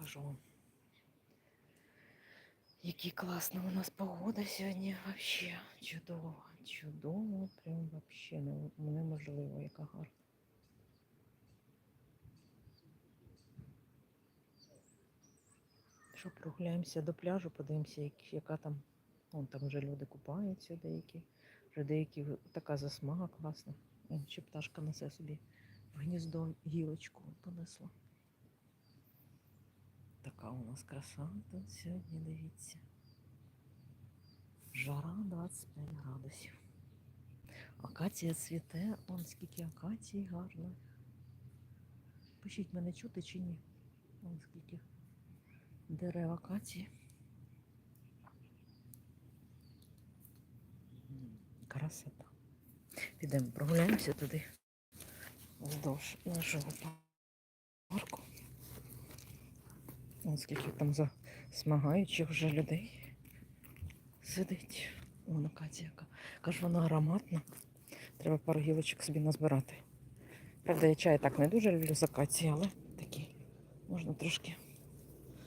покажу. Які класна у нас погода сьогодні. Вообще чудово, чудово, прям вообще неможливо, яка гарна. Що прогуляємося до пляжу, подивимося, як- яка там. Вон там вже люди купаються деякі. Вже деякі така засмага класна. Ще пташка несе собі в гніздо гілочку понесла. Така у нас краса тут сьогодні, дивіться. Жара 25 градусів. Акація цвіте, он скільки акації гарно. Пишіть мене чути чи ні? Вон скільки дерев акації. Красота. Підемо прогуляємося туди. Вздовж нашого парку. Ось скільки там засмагаючих вже людей сидить. Вона Катя яка. Каже, вона ароматна. Треба пару гілочок собі назбирати. Правда, я чай так не дуже люблю з акації, але такі можна трошки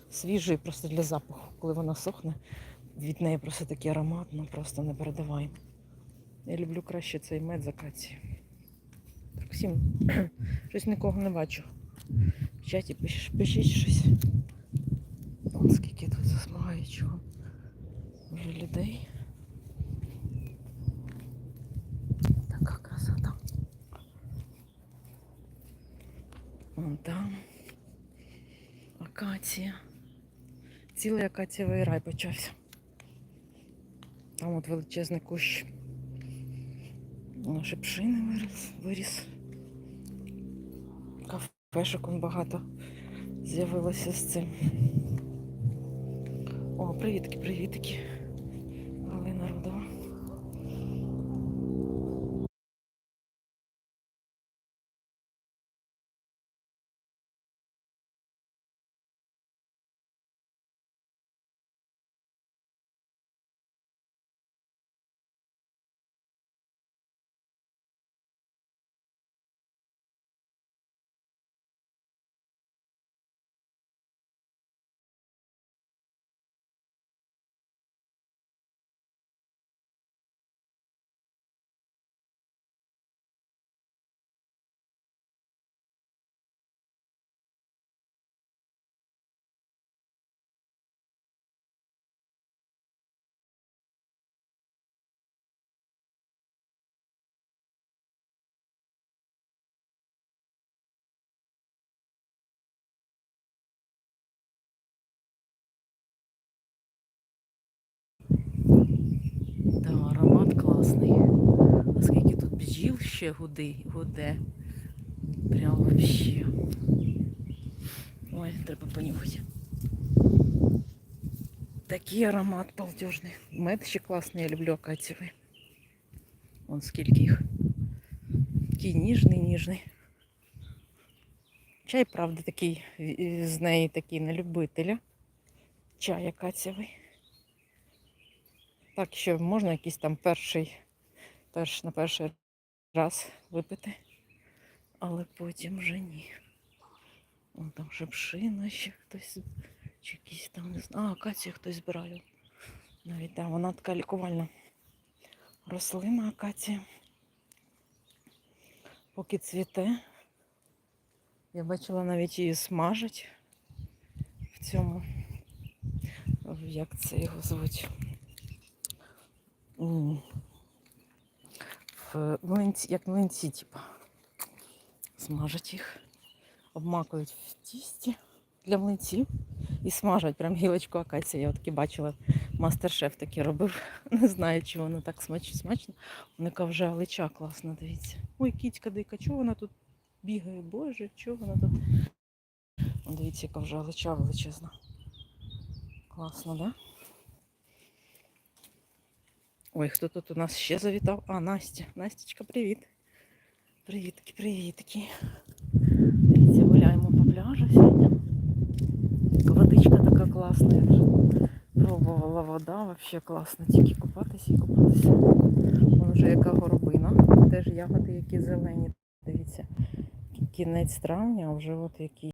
свіжий просто для запаху. Коли вона сохне, від неї просто такий аромат, ну просто не передаваємо. Я люблю краще цей мед з акації. Так, всім щось нікого не бачу. В чаті пиш- пишіть щось. О, скільки вже людей. Така красота. Вон там. Акація. Цілий акацієвий рай почався. Там от величезний кущ. Шипшини виріс. виріс. Кафешок багато з'явилося з цим. О, привітки, привітки. Бджіл ще гуди, гуде. Прям вообще. Ой, треба понюхати. Такий аромат балдежний. Мед ще класний, я люблю акацієвий. Вон скільки їх. Такий ніжний, ніжний. Чай, правда, такий е, з неї такий на любителя. Чай акацієвий. Так, що можна якийсь там перший, перш, на перший раз випити, але потім вже ні. Вон там шипшина ще хтось, чи якісь там, не знаю, а, акацію хтось збирає. Навіть там вона така лікувальна рослина акація. Поки цвіте. Я бачила навіть її смажать в цьому, як це його звуть. В млинці, як млинці, типу. Смажать їх, обмакують в тісті для млинців і смажать прям гілочку акації. Я от таки бачила, мастер-шеф таки робив. Не знаю, чи воно так смач, смачно. Вона вже алича класна, дивіться. Ой, кітька дика, чого вона тут бігає? Боже, чого вона тут? Дивіться, яка вже алича величезна. Класно, так? Да? Ой, хто тут у нас ще завітав? А, Настя. Настічка, привіт. Привітки, привітки. Дивіться, гуляємо по пляжу сьогодні. Водичка така класна. Я вже пробувала вода, взагалі класна. Тільки купатися і купатися. Вон вже яка горобина. Теж ягоди, які зелені. Дивіться, кінець травня, а вже от які